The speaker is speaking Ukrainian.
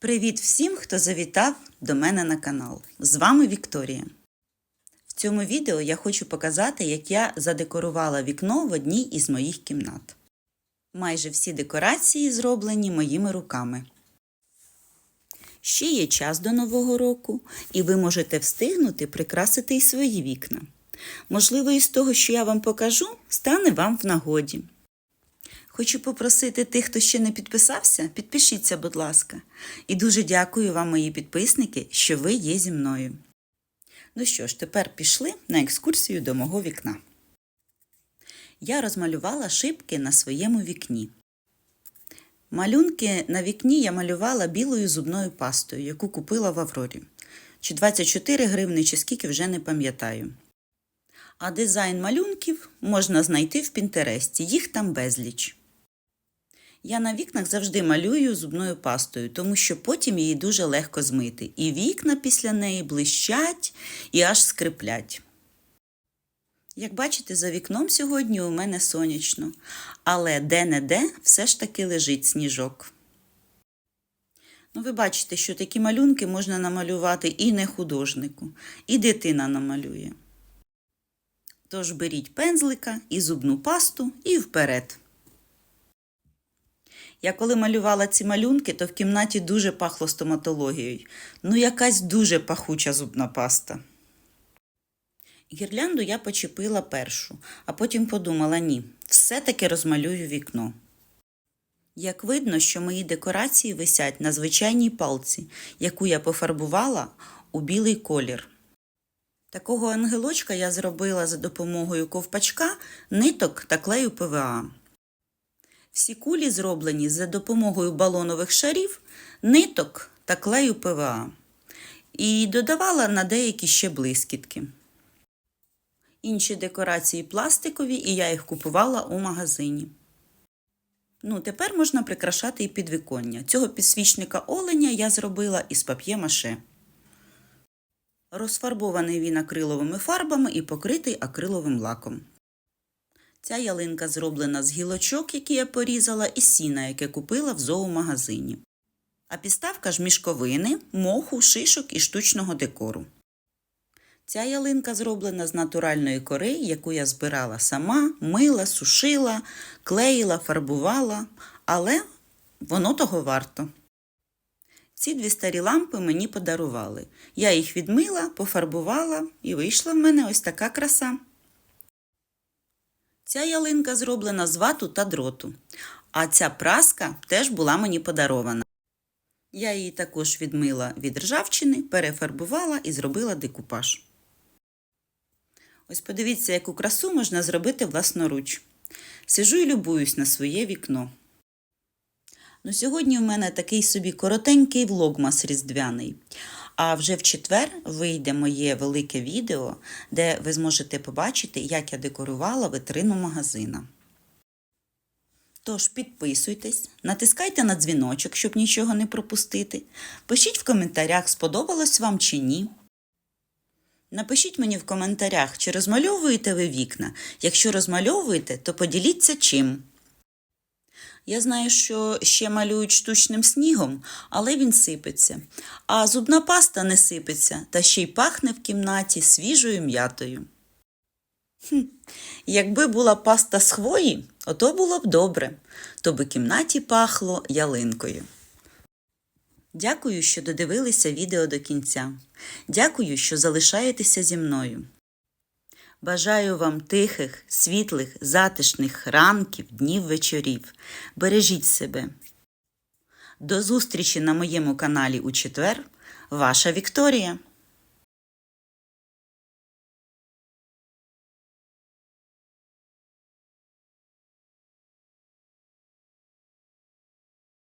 Привіт всім, хто завітав до мене на канал. З вами Вікторія. В цьому відео я хочу показати, як я задекорувала вікно в одній із моїх кімнат. Майже всі декорації зроблені моїми руками. Ще є час до Нового року, і ви можете встигнути прикрасити і свої вікна. Можливо, із того, що я вам покажу, стане вам в нагоді. Хочу попросити тих, хто ще не підписався, підпишіться, будь ласка. І дуже дякую вам, мої підписники, що ви є зі мною. Ну що ж, тепер пішли на екскурсію до мого вікна. Я розмалювала шибки на своєму вікні. Малюнки на вікні я малювала білою зубною пастою, яку купила в Аврорі. Чи 24 гривни, чи скільки вже не пам'ятаю. А дизайн малюнків можна знайти в Пінтересті, їх там безліч. Я на вікнах завжди малюю зубною пастою, тому що потім її дуже легко змити. І вікна після неї блищать і аж скриплять. Як бачите, за вікном сьогодні у мене сонячно, але де-не-де все ж таки лежить сніжок. Ну, ви бачите, що такі малюнки можна намалювати і не художнику, і дитина намалює. Тож беріть пензлика і зубну пасту і вперед. Я коли малювала ці малюнки, то в кімнаті дуже пахло стоматологією. Ну, якась дуже пахуча зубна паста. Гірлянду я почепила першу, а потім подумала ні, все-таки розмалюю вікно. Як видно, що мої декорації висять на звичайній палці, яку я пофарбувала у білий колір. Такого ангелочка я зробила за допомогою ковпачка, ниток та клею ПВА. Всі кулі зроблені за допомогою балонових шарів, ниток та клею ПВА. І додавала на деякі ще блискітки. Інші декорації пластикові, і я їх купувала у магазині. Ну, тепер можна прикрашати і підвіконня. Цього підсвічника оленя я зробила із пап'є-маше. Розфарбований він акриловими фарбами і покритий акриловим лаком. Ця ялинка зроблена з гілочок, які я порізала, і сіна, яке купила в зоомагазині. А підставка ж мішковини, моху, шишок і штучного декору. Ця ялинка зроблена з натуральної кори, яку я збирала сама, мила, сушила, клеїла, фарбувала, але воно того варто. Ці дві старі лампи мені подарували. Я їх відмила, пофарбувала і вийшла в мене ось така краса. Ця ялинка зроблена з вату та дроту, а ця праска теж була мені подарована. Я її також відмила від ржавчини, перефарбувала і зробила декупаж. Ось подивіться, яку красу можна зробити власноруч. Сижу і любуюсь на своє вікно. Ну, сьогодні в мене такий собі коротенький влогмас різдвяний. А вже в четвер вийде моє велике відео, де ви зможете побачити, як я декорувала витрину магазина. Тож підписуйтесь, натискайте на дзвіночок, щоб нічого не пропустити. Пишіть в коментарях, сподобалось вам чи ні. Напишіть мені в коментарях, чи розмальовуєте ви вікна. Якщо розмальовуєте, то поділіться чим. Я знаю, що ще малюють штучним снігом, але він сипеться. А зубна паста не сипеться та ще й пахне в кімнаті свіжою м'ятою. Хм, якби була паста з хвої, ото було б добре, то би кімнаті пахло ялинкою. Дякую, що додивилися відео до кінця. Дякую, що залишаєтеся зі мною. Бажаю вам тихих, світлих, затишних ранків, днів, вечорів. Бережіть себе. До зустрічі на моєму каналі у четвер. Ваша Вікторія.